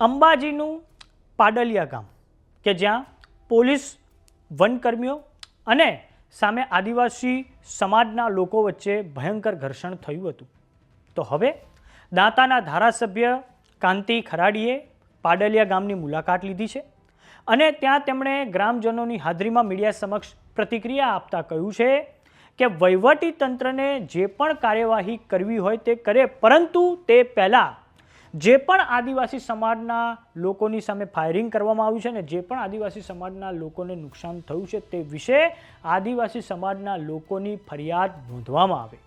અંબાજીનું પાડલિયા ગામ, કે જ્યાં પોલીસ, વનકર્મીઓ અને સામે આદિવાસી સમાજના લોકો વચ્ચે ભયંકર ઘર્ષણ થયું હતું. તો હવે દાંતાના ધારાસભ્ય કાંતિ ખરાડીએ પાડલિયા ગામની મુલાકાત લીધી છે અને ત્યાં તેમણે ગ્રામજનોની હાજરીમાં મીડિયા સમક્ષ પ્રતિક્રિયા આપતા કહ્યું છે કે વહીવટી તંત્રને જે પણ કાર્યવાહી કરવી હોય તે કરે, પરંતુ તે પહેલાં જે પણ આદિવાસી સમાજના લોકોની સામે ફાયરિંગ કરવામાં આવ્યું છે ને જે પણ આદિવાસી સમાજના લોકોને નુકસાન થયું છે તે વિશે આદિવાસી સમાજના લોકોની ફરિયાદ નોંધવામાં આવે.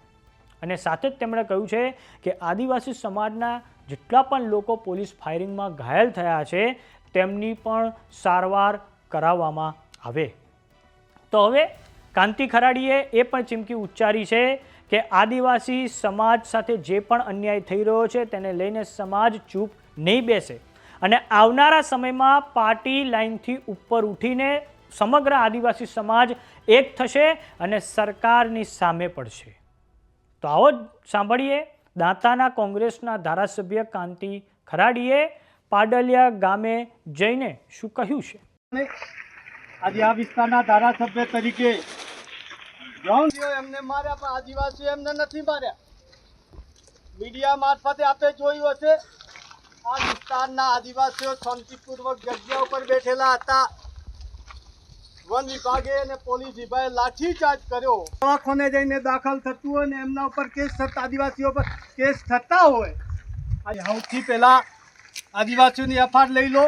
અને સાથે જ તેમણે કહ્યું છે કે આદિવાસી સમાજના જેટલા પણ લોકો પોલીસ ફાયરિંગમાં ઘાયલ થયા છે, તેમની પણ સારવાર કરાવવામાં આવે. તો હવે કાંતિ ખરાડીએ એ પણ ચીમકી ઉચ્ચારી છે કે આદિવાસી સમાજ સાથે જે પણ અન્યાય થઈ રહ્યો છે તેને લઈને સમાજ ચૂપ નહીં બેસે. અને આવનારા સમયમાં પાર્ટી લાઇનથી ઉપર ઉઠીને સમગ્ર આદિવાસી સમાજ એક થશે અને સરકારની સામે પડશે. તો આવો જ સાંભળીએ દાંતાના કોંગ્રેસના ધારાસભ્ય કાંતિ ખરાડીએ પાડલિયા ગામે જઈને શું કહ્યું છે? આજે આ વિસ્તારના ધારાસભ્ય તરીકે એમને માર્યા પણ આદિવાસીઓ એમને નથી માર્યા. મીડિયા મારફતે આપે જોયું હશે આ વિસ્તારના આદિવાસીઓ શાંતિપૂર્વક જગ્યા ઉપર બેઠેલા હતા. વન વિભાગે અને પોલીસ વિભાગે લાઠીચાર્જ કર્યો. દવાખાને જઈને દાખલ થતું હોય ને એમના ઉપર કેસ થતા આદિવાસીઓ પર કેસ થતા હોય. સૌથી પહેલાં આદિવાસીઓની એફઆર લઈ લો.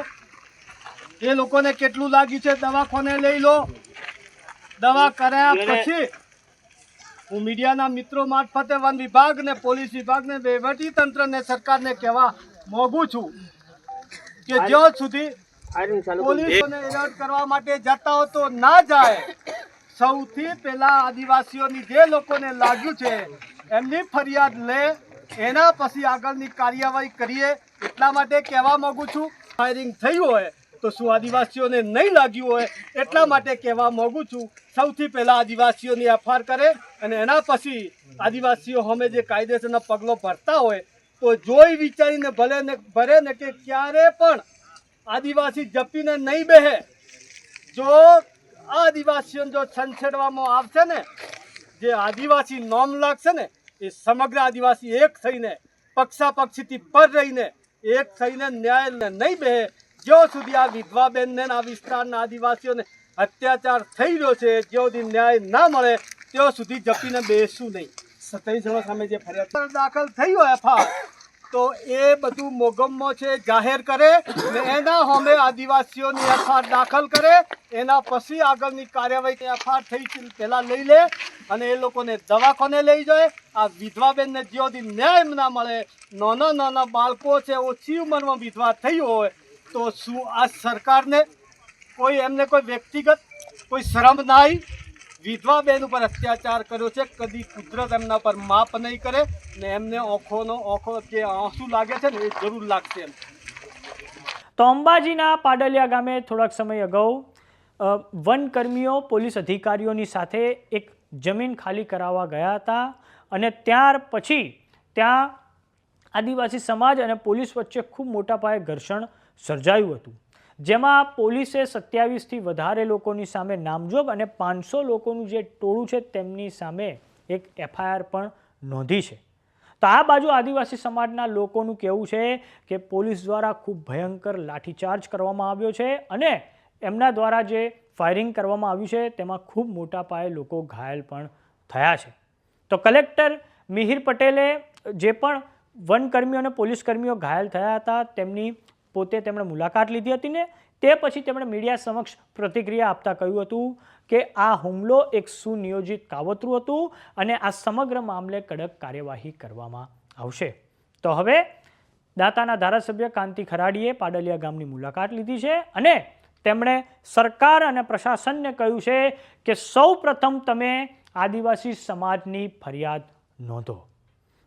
એ લોકોને કેટલું લાગ્યું છે? દવાખાને લઈ લો. દવા કરાયા પછી હું મીડિયાના મિત્રો મારફતે વન વિભાગ ને પોલીસ વિભાગ ને વહીવટી તંત્ર ને સરકારને કહેવા માંગુ છું કે જ્યાં સુધી પોલીસોને એલર્ટ કરવા માટે જતા હો તો ના જાય. સૌથી પહેલા આદિવાસીઓની જે લોકોને લાગ્યું છે એમની ફરિયાદ લે એના પછી આગળની કાર્યવાહી કરીએ એટલા માટે કહેવા માગું છું. ફાયરિંગ થયું હોય તો શું આદિવાસીઓને નહીં લાગ્યું હોય એટલા માટે કહેવા માંગુ છું. સૌથી પહેલાં આદિવાસીઓની એફઆર કરે અને એના પછી આદિવાસીઓ અમે જે કાયદેસરના પગલો ભરતા હોય, તો જોઈ વિચારીને ભલે ને ભરે ને કે ક્યારે પણ આદિવાસી જપીને નહીં બેહે. જો આદિવાસીઓને જો છંછેડવામાં આવશે ને, જે આદિવાસી નોમ લાગશે ને, એ સમગ્ર આદિવાસી એક થઈને પક્ષાપક્ષીથી પર રહીને એક થઈને ન્યાય નહીં બેહે જ્યાં સુધી આ વિધવા બેનને આ વિસ્તારના આદિવાસીઓને અત્યાચાર થઈ રહ્યો છે જ્યાં સુધી ન્યાય ના મળે ત્યાં સુધી જપીને બેસું નહીં. સત્યાવીસ જણા સામે જે ફરિયાદ દાખલ થઈ હોય એફઆર, તો એ બધું મોગમમાં છે, જાહેર કરે ને એના હોમે આદિવાસીઓની એફઆર દાખલ કરે, એના પછી આગળની કાર્યવાહી એફઆર થઈ પહેલાં લઈ લે અને એ લોકોને દવાખાને લઈ જાય. આ વિધવા બેનને સુધી ન્યાય ના મળે નાના નાના બાળકો છે, ઓછી ઉંમરમાં વિધવા થઈ હોય તો શું આ સરકારને કોઈ એમને કોઈ વ્યક્તિગત કોઈ શરમ ના વિધવા બેન ઉપર અત્યાચાર કર્યો છે, કદી કુદરત એમના પર માફ નહીં કરે ને એમને આંખોનો આંખો જે આંસુ લાગે છે ને એ જરૂર લાગશે એમ. તો અંબાજીના પાડલિયા ગામે થોડાક સમય અગાઉ વનકર્મીઓ, પોલીસ અધિકારીઓની સાથે એક જમીન ખાલી કરાવવા ગયા હતા અને ત્યાર પછી ત્યાં આદિવાસી સમાજ અને પોલીસ વચ્ચે ખૂબ મોટા પાયે ઘર્ષણ સર્જાયું હતું. જેમાં પોલીસે સત્યાવીસથી વધારે લોકોની સામે નામજોગ અને પાંચસો લોકોનું જે ટોળું છે તેમની સામે એક એફઆઈઆર પણ નોંધી છે. તો આ બાજુ આદિવાસી સમાજના લોકોનું કહેવું છે કે પોલીસ દ્વારા ખૂબ ભયંકર લાઠીચાર્જ કરવામાં આવ્યો છે અને એમના દ્વારા જે ફાયરિંગ કરવામાં આવ્યું છે તેમાં ખૂબ મોટા પાયે લોકો ઘાયલ પણ થયા છે. તો કલેક્ટર મિહિર પટેલે જે પણ વનકર્મીઓ અને પોલીસ કર્મીઓ ઘાયલ થયા હતા તેમની પોતે તેમણે મુલાકાત લીધી હતી ને, તે પછી તેમણે મીડિયા સમક્ષ પ્રતિક્રિયા આપતા કહ્યું હતું કે આ હુમલો એક સુનિયોજિત કાવતરું હતું અને આ સમગ્ર મામલે કડક કાર્યવાહી કરવામાં આવશે. તો હવે દાતાના ધારાસભ્ય કાંતિ ખરાડીએ પાડલિયા ગામની મુલાકાત લીધી છે અને તેમણે સરકાર અને પ્રશાસનને કહ્યું છે કે સૌ તમે આદિવાસી સમાજની ફરિયાદ નોંધો.